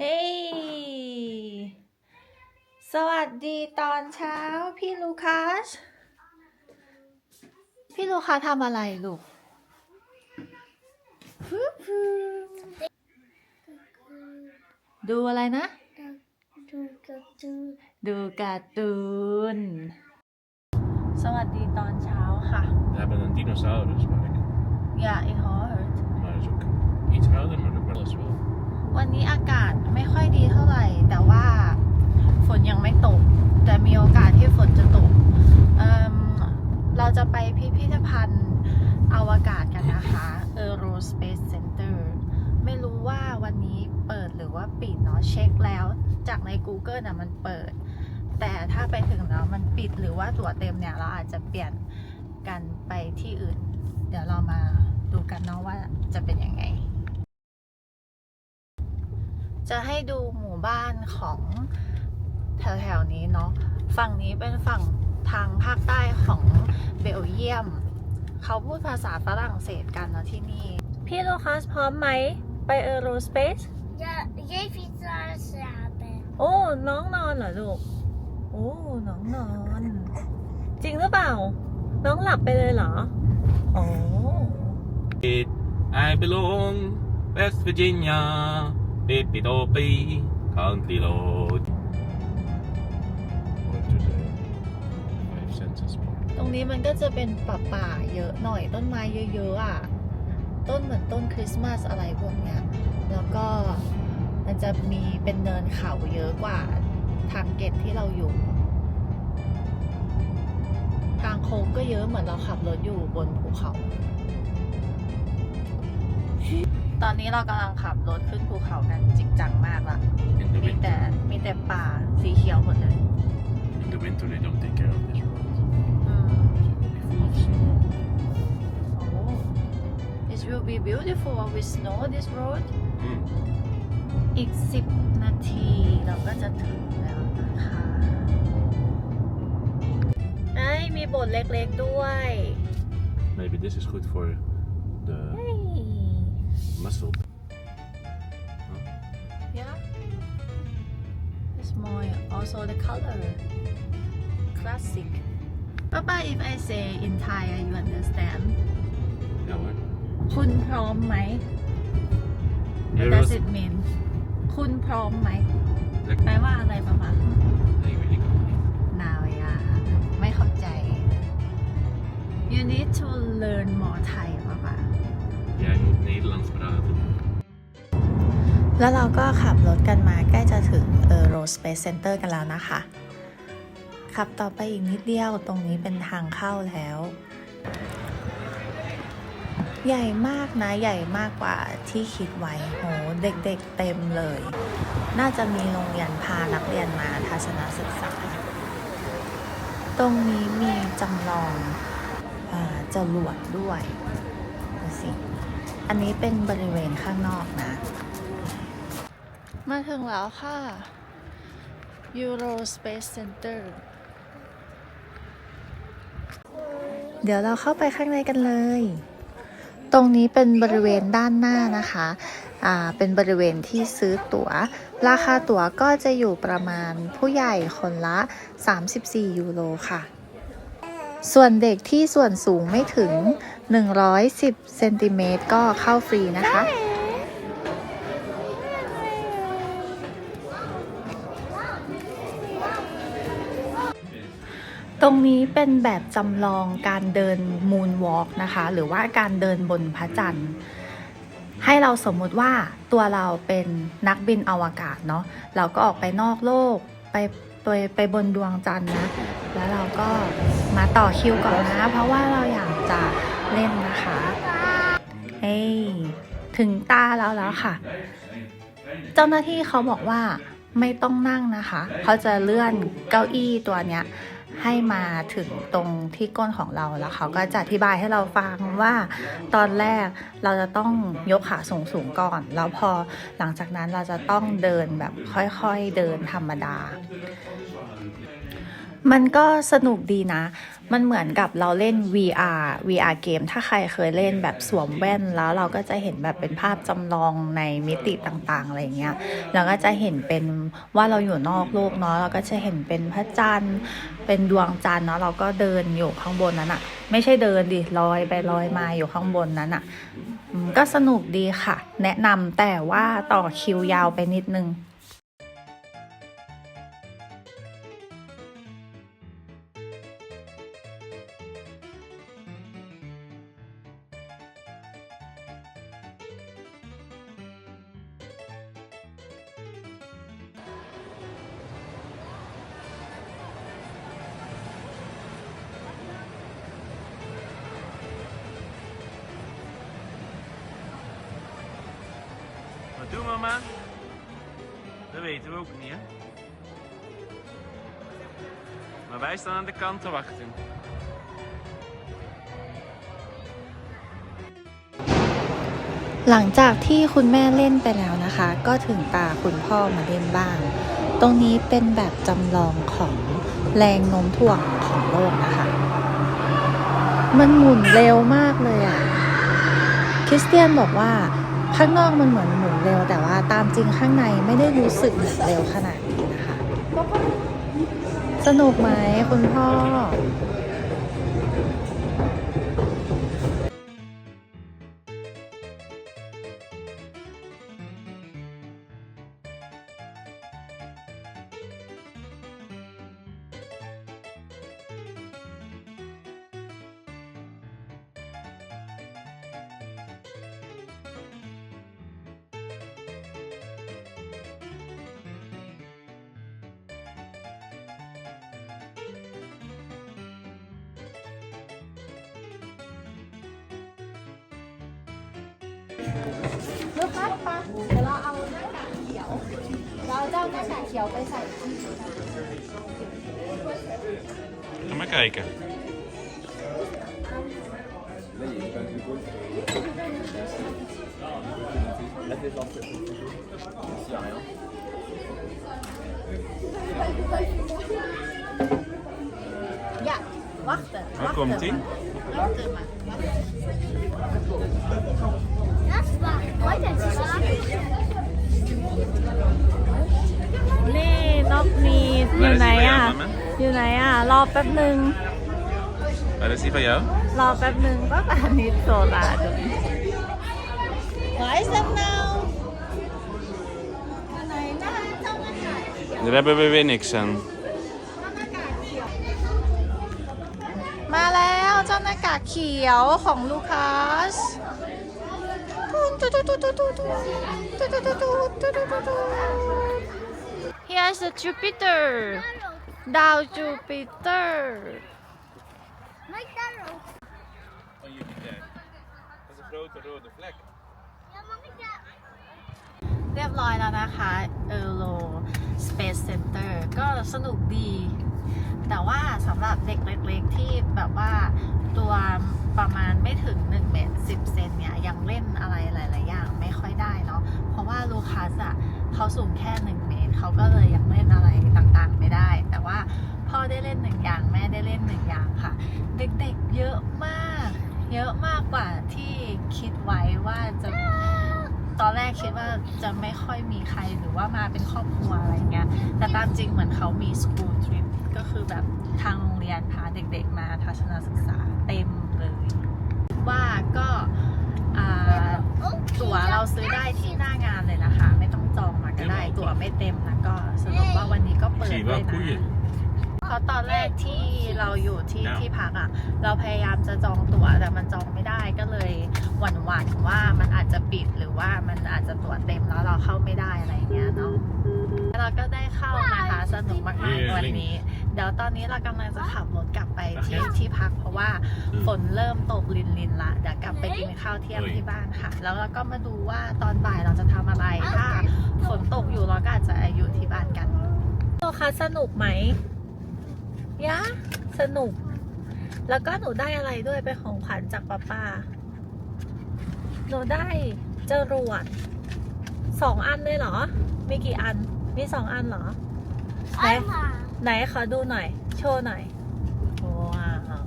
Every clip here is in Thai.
เฮ้ย สวัสดีตอนเช้าพี่ลูคัส พี่ลูคัสทำอะไรลูกฟูฟูดูอะไรนะ ดูกระจูดูการ์ตูน สวัสดีตอนเช้าค่ะ We hebben een dinosaurus, maar ik, อย่าอีกฮอร์ maar is ook iets ouder, maar ook wel eens wel. วันนี้อากาศไม่ค่อยดีเท่าไหร่ แต่ว่าฝน ยังไม่ตก แต่มีโอกาสที่ฝนจะตกเอิ่มเราจะไปพิพิธภัณฑ์อวกาศกันนะคะ Aerospace Center ไม่รู้ว่าวันนี้เปิดหรือว่าปิดเนาะเช็คแล้ว จากใน Google นะมันเปิด แต่ถ้าไปถึงแล้วมันปิดหรือว่าตั๋วเต็มเนี่ย เราอาจจะเปลี่ยนกันไปที่อื่น เดี๋ยวเรามาดูกันเนาะว่าจะเป็นยังไง จะให้ดูหมู่บ้านของ แถวๆนี้เนาะฝั่งนี้เป็นฝั่งทางภาคใต้ของเบลเยียม เขาพูดภาษาฝรั่งเศสกันเนาะที่นี่ พี่ลูคัสพร้อมไหม ไปเออโรสเปซ Ja, jij fiets naar slapen. โอ้น้องนอนเหรอลูก โอ้ น้องนอน จริงหรือเปล่า น้องหลับไปเลยเหรอ โอ้ I belong West Virginia, Dippy Doppy, Country Road. รงนี้มันก็จะเป็นป่าป่าๆเยอะหน่อยต้นไม้เยอะๆอะต้นเหมือนต้นคริสต์มาสอะไรพวกเนี้ยแล้วก็มันจะมีเป็นเนินเขาเยอะกว่าทางเกตที่เราอยู่ ทางโค้งก็เยอะเหมือนเราขับรถอยู่บนภูเขา ตอนนี้เรากำลังขับรถขึ้นภูเขากันจริงจังมากละ In the มีแต่ winter, มีแต่ป่าสีเขียวหมดเลย in the winter they don't take care of this road. will be beautiful with snow this road. Mm. อีก 10 นาทีเราก็จะถึงแล้วนะคะไอ้ยมีโบสถ์เล็กๆด้วย Maybe this is good for the เฮ้ย muscle. yeah it's more also the color classic Papa if I say in Thai you understand Ja hoor. คุณพร้อมไหม What Euros. does it mean คุณพร้อมไหม แปลว่าอะไรประมาณ Nee, weet ik ook niet. นาวอยาไม่เข้าใจ you need to learn more Thai ป่ะปะ Jij moet Nederlands praten. แล้วเราก็ขับรถกันมาใกล้จะถึง Euro Space Center กันแล้วนะคะ ขับต่อไปอีกนิดเดียวตรงนี้เป็นทางเข้าแล้ว ใหญ่มากนะ ใหญ่มากกว่าที่คิดไว้โหเด็กๆเต็มเลย น่าจะมีโรงเรียนพานักเรียนมาทัศนศึกษา ตรงนี้มีจำลองอจรวดด้วยดูสิ อันนี้เป็นบริเวณข้างนอกนะ มาถึงแล้วค่ะ Euro Space Center เดี๋ยวเราเข้าไปข้างในกันเลย ตรงนี้เป็นบริเวณด้านหน้านะคะอ่าเป็นบริเวณที่ซื้อตัว๋ว ราคาตั๋วก็จะอยู่ประมาณผู้ใหญ่คนละ 34 ยูโรค่ะ ส่วนเด็กที่ส่วนสูงไม่ถึง 110 เซนติเมตรก็เข้าฟรีนะคะ รงนี้เป็นแบบจำลองการเดินมูนวอล์กนะคะ หรือว่าการเดินบนพระจันทร์ ให้เราสมมุติว่าตัวเราเป็นนักบินอวกาศเนาะเราก็ออกไปนอกโลกไปไปไปบนดวงจันทร์นะ แล้วเราก็มาต่อคิวก่อนนะ เพราะว่าเราอยากจะเล่นนะคะ เฮ้ยถึงตาแล้วแล้วค่ะ เจ้าหน้าที่เขาบอกว่าไม่ต้องนั่งนะคะ เขาจะเลื่อนเก้าอี้ตัวเนี้ย ให้มาถึงตรงที่ก้นของเราแล้วเขาก็จะอธิบายให้เราฟังว่าตอนแรกเราจะต้องยกขาสูงสูงก่อน แล้วพอหลังจากนั้นเราจะต้องเดินแบบค่อยๆเดินธรรมดา มันก็สนุกดีนะ มันเหมือนกับเราเล่น VR VR เกม ถ้าใครเคยเล่นแบบสวมแว่นแล้วเราก็จะเห็นแบบเป็นภาพจำลองในมิติต่างๆอะไรเงี้ย เราก็จะเห็นเป็นว่าเราอยู่นอกโลกเนาะ เราก็จะเห็นเป็นพระจันทร์ เป็นดวงจันทร์เนาะ เราก็เดินอยู่ข้างบนนั้นอะไม่ใช่เดินดิลอยไปลอยมาอยู่ข้างบนนั้นอะก็สนุกดีค่ะ แนะนำแต่ว่าต่อคิวยาวไปนิดนึง Dat weten we ook niet, hè? Maar wij staan aan de kant te wachten. หลังจากที่คุณแม่เล่นไปแล้วนะคะ ก็ถึงตาคุณพ่อมาเล่นบ้าง ตรงนี้เป็นแบบจำลองของแรงโน้มถ่วงของโลกนะคะ มันหมุนเร็วมากเลยอะคริสเตียนบอกว่า ข้างนอกมันเหมือนหมุนเร็ว แต่ว่าตามจริงข้างในไม่ได้รู้สึกเหมุนเร็วขนาดนี้นะคะ สนุกไหมคุณพ่อ ลูกค้าปะเดี๋ยวเราเอาหน้ากากเขียว เราจะเอาหน้ากากเขียวไปใส่ Ga maar kijken. อย่าวักเตอร์ Waar komt ie? วักเตอร์มา Das war heute Tag. นี่นกนีอยู่ไหนอะ อยู่ไหนอะ รอแป๊บหนึ่ง Waar is die van jou? รอแป๊บหนึ่งก็ตานิดโซลาด้วยไหนสักนาว Daar hebben we weer niks aan. มา แล้วเจ้าหน้ากากเขียวของลูคัส Here's the Jupiter ดาวจูปิเตอร์ Mike daarop. Van jullie tijd. Dat is een grote rode vlek. Ja, mag ik daar? เรียบร้อยแล้วนะคะ e u r o Space Center ก็สนุกดี แต่ว่าสำหรับเด็กเล็กๆที่แบบว่าตัวประมาณไม่ถึง1เมตร10เซนเนี่ยยังเล่นอะไรหลายๆอย่างไม่ค่อยได้เนาะเพราะว่าลูคัสอะเขาสูงแค่ 1 เมตรเขาก็เลยยังเล่นอะไรต่างๆไม่ได้ แต่ว่าพ่อได้เล่นหนึ่งอย่างแม่ได้เล่นหนึ่งอย่างค่ะ เด็กๆเยอะมาก เยอะมากกว่าที่คิดไว้ว่าจะตอนแรกคิดว่าจะไม่ค่อยมีใครหรือว่ามาเป็นครอบครัวอะไรเงี้ยแต่ตามจริงเหมือนเขามี school trip ก็คือแบบทางโรงเรียนพาเด็กๆมาทัศนศึกษาเต็มเลย ว่าก็อ่าตั๋วเราซื้อได้ที่หน้างานเลยนะคะ ไม่ต้องจองมาก็ได้ ตั๋วไม่เต็มนะก็สรุปว่าวันนี้ก็เปิด Zie je เล wel ยนะ koeien? เพราะตอนแรกที่เราอยู่ที่ Ja. ที่พักอะ่ะ เราพยายามจะจองตั๋วแต่มันจองไม่ได้ก็เลยหวั่นหวั่นๆว่ามันอาจจะปิดหรือว่ามันอาจจะตั๋วเต็มแล้วเราเข้าไม่ได้อะไรอย่างเงี้ยเนาะแล้วเราก็ได้เข้านะคะสนุกมากๆวันนี้ เดี๋ยวตอนนี้เรากำลังจะขับรถกลับไปที่ที่พัก เพราะว่าฝนเริ่มตกลินลินๆละเดี๋ยวกลับไปกินข้าวเที่ยงที่บ้านค่ะ แล้วเราก็มาดูว่าตอนบ่ายเราจะทำอะไรถ้าฝนตกอยู่เราก็อาจจะอยู่ที่บ้านกันโลคะสนุกไหมยะสนุก แล้วก็หนูได้อะไรด้วยเป็นของขวัญจากป้าป้าหนูได้จรวดสองอันเลยเหรอ มีกี่อัน มีสองอันเหรอไหน Mama. ไหนขอดูหน่อย โชว์หน่อยว้าว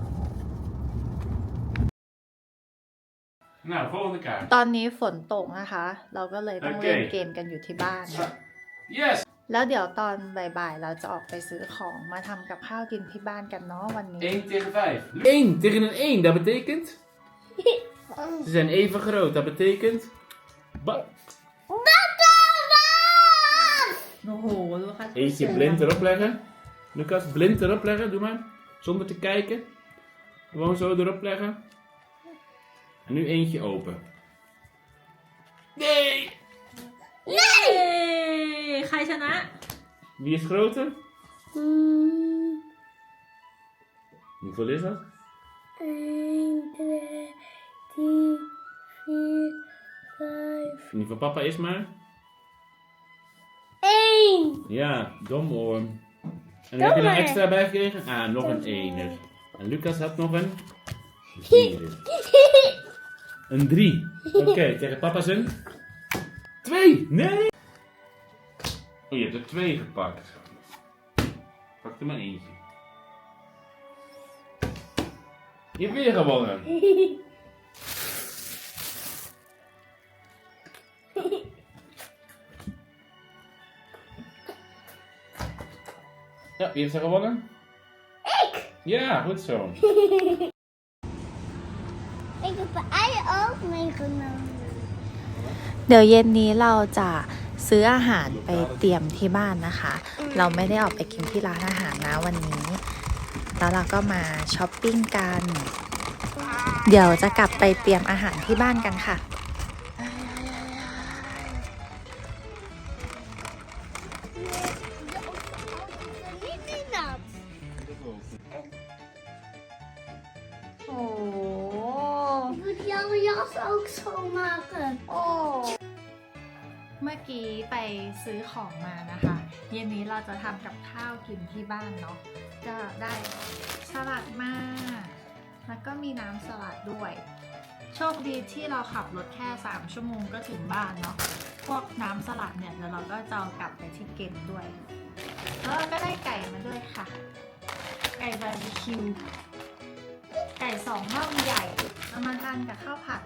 Nou, volgende kaart. ตอนนี้ฝนตกนะคะ เราก็เลยต้องเล่นโอเคเกมกันอยู่ที่บ้าน Yes! แล้วเดี๋ยวตอนบ่ายๆ เราจะออกไปซื้อของมาทำกับข้าวกินที่บ้านกันเนาะวันนี้ 1 tegen 5. 1 tegen een 1, dat betekent... Ze zijn even groot, dat betekent... Ba- โอ้โหดูค่ะ Eentje blind erop leggen. Lucas, blind erop leggen, doe maar. Zonder te kijken. Gewoon zo erop leggen. En nu eentje open. Nee! Nee! Ga je zo na? Wie is groter? Hoeveel is dat? 1, 2, 3, 4, 5. Die van papa is maar? 1! Ja, domoorn. En heb je er extra bij gekregen? Ah, nog een ene. En Lucas had nog een... Vier. Een drie. Oké, tegen papa zijn... Twee! Nee! Oh, je hebt er twee gepakt. Pak er maar eentje. Je hebt weer gewonnen. Ja, wie heeft er gewonnen? Ik! Ja, goed zo. Ik heb de ei ook meegenomen. เดี๋ยวเย็นนี้เราจะซื้ออาหารไปเตรียมที่บ้านนะคะ เราไม่ได้ออกไปกินที่ร้านอาหารนะวันนี้ แล้วเราก็มาช้อปปิ้งกัน เดี๋ยวจะกลับไปเตรียมอาหารที่บ้านกันค่ะ จะทำกับข้าวกินที่บ้านเนาะก็ได้สลัดมาแล้วก็มีน้ำสลัดด้วย โชคดีที่เราขับรถแค่ 3 ชั่วโมงก็ถึงบ้านเนาะพวกน้ำสลัดเนี่ยเดี๋ยวเราก็จะเอากลับไปที่เก็บด้วย แล้วเราก็ได้ไก่มาด้วยค่ะ ไก่บาร์บีคิวไก่สองน่องใหญ่เอามาทานกับข้าวผัด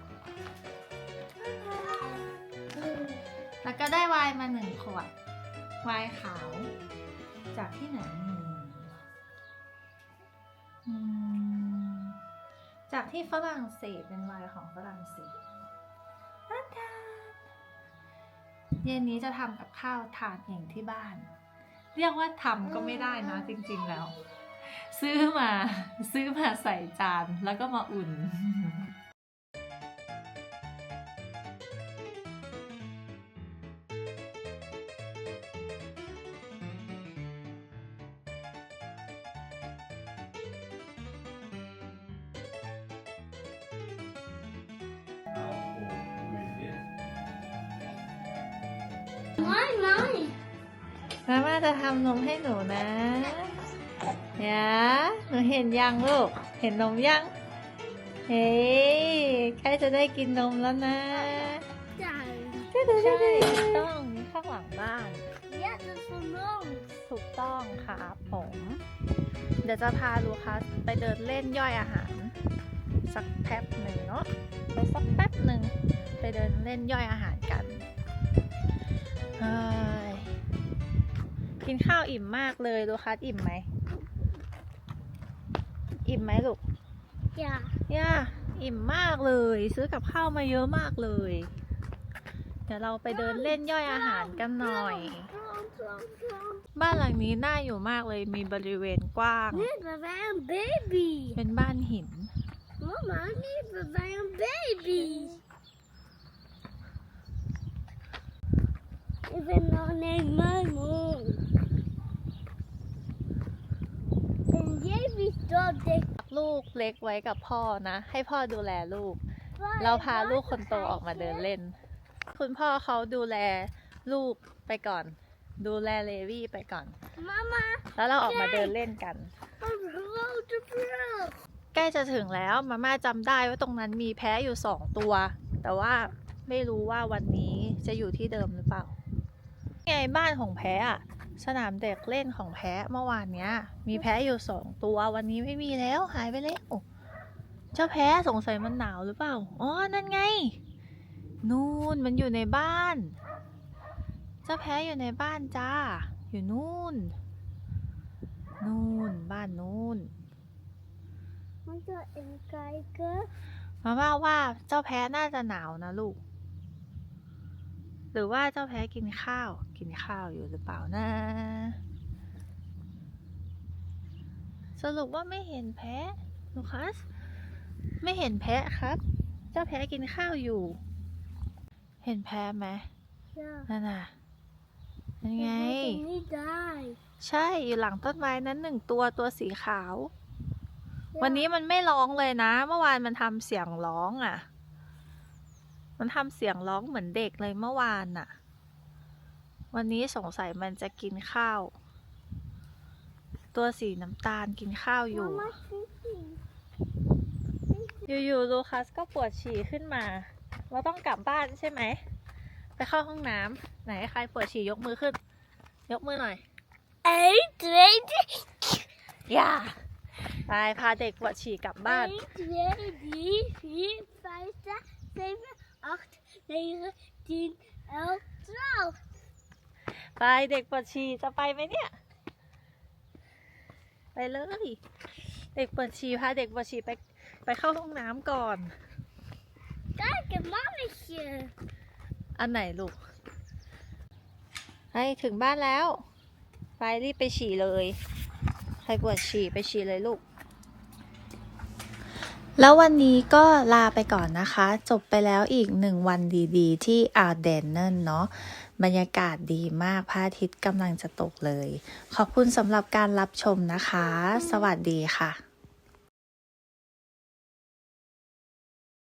แล้วก็ได้ไวน์มาหนึ่งขวด ไวน์ขาว จากที่ไหนอืมจากที่ฝรั่งเศสเป็นวน์ของฝรั่งเศสเย็นนี้จะทำกับข้าวทานเองที่บ้าน เรียกว่าทำก็ไม่ได้นะจริงๆแล้ว ซื้อมา ซื้อมาใส่จานแล้วก็มาอุ่น Mooi, mooi. มาม่าจะทำนมให้หนูนะยาหนูเห็นยังลูก เห็นนมยัง เฮ้ยใกล้จะได้กินนมแล้วนะ Tuin. ใช่ถูกต้องนี่ข้างหลังบ้าน Ja, dat is van ons. ถูกต้องครับผม เดี๋ยวจะพาลูคัสไปเดินเล่นย่อยอาหาร สักแป๊บหนึ่งเนาะไปสักแป๊บหนึ่งไปเดินเล่นย่อยอาหารกัน กินข้าวอิ่มมากเลยลูคัสอิ่มไหม อิ่มไหมลูก Ja. ย่าอิ่มมากเลย ซื้อกับข้าวมาเยอะมากเลย เดี๋ยวเราไปเดินเล่นย่อยอาหารกันหน่อย Plant, plant, plant. บ้านหลังนี้น่าอยู่มากเลยมีบริเวณกว้าง Niet bij wij een baby. เป็นบ้านหิน Mama, niet bij wij een baby. Ik ben nog niet mijn bent dat dik. ลูกเล็กไว้กับพ่อนะ ให้พ่อดูแลลูก เราพาลูกคนโตออกมาเดินเล่น คุณพ่อเขาดูแลลูกไปก่อน ดูแลเลวี่ไปก่อน Mama, แล้วเราออกมาเดินเล่นกัน een grote brug. ใกล้จะถึงแล้วมาม่าจำได้ว่าตรงนั้นมีแพ้อยู่สองตัว แต่ว่าไม่รู้ว่าวันนี้จะอยู่ที่เดิมหรือเปล่าไงบ้านของแพ้อะ สนามเด็กเล่นของแพะเมื่อวานเนี้ย มีแพะอยู่สองตัววันนี้ไม่มีแล้วหายไปแล้วเจ้าแพะสงสัยมันหนาวหรือเปล่าอ๋อนั่นไง นู่นมันอยู่ในบ้าน เจ้าแพะอยู่ในบ้านจ้า อยู่นู่น นู่นบ้านนู่น Man kan even kijken. มาว่าว่าเจ้าแพ้น่าจะหนาวนะลูก หรือว่าเจ้าแพ้กินข้าว กินข้าวอยู่หรือเปล่านะ สรุปว่าไม่เห็นแพะลูคัส ไม่เห็นแพะครับ เจ้าแพ้กินข้าวอยู่ เห็นแพะไหม Ja. นั่นน่ะนั่นไง Ik weet het niet daar. ใช่อยู่หลังต้นไม้นั้นหนึ่งตัวตัวสีขาว วันนี้มันไม่ร้องเลยนะ เมื่อวานมันทำเสียงร้องอะ่ะ มันทำเสียงร้องเหมือนเด็กเลยเมื่อวานน่ะ วันนี้สงสัยมันจะกินข้าว ตัวสีน้ำตาลกินข้าวอยู่ อยู่ๆลูคัสก็ปวดฉี่ขึ้นมา เราต้องกลับบ้านใช่ไหม ไปเข้าห้องน้ำไหนใครปวดฉี่ยกมือขึ้น ยกมือหน่อย 1, 2, 3. อย่าไปพาเด็กปวดฉี่กลับบ้าน 1, 2, 3, 4, 5, 6, 7, 8, 9, 10, 11, 12. ไปเด็กปวดฉี่จะไปไหมเนี่ย ไปเลย เด็กปวดฉี่พาเด็กปวดฉี่ไปไปเข้าห้องน้ำก่อน Kijk, een mannetje. อันไหนลูกไปถึงบ้านแล้ว ไปรีบไปฉี่เลย ใครปวดฉี่ไปฉี่เลยลูก แล้ววันนี้ก็ลาไปก่อนนะคะ จบไปแล้วอีกหนึ่งวันดีๆ ที่อาร์เดนเนนเนาะบรรยากาศดีมากพระอาทิตย์กำลังจะตกเลย ขอบคุณสำหรับการรับชมนะคะ สวัสดีค่ะ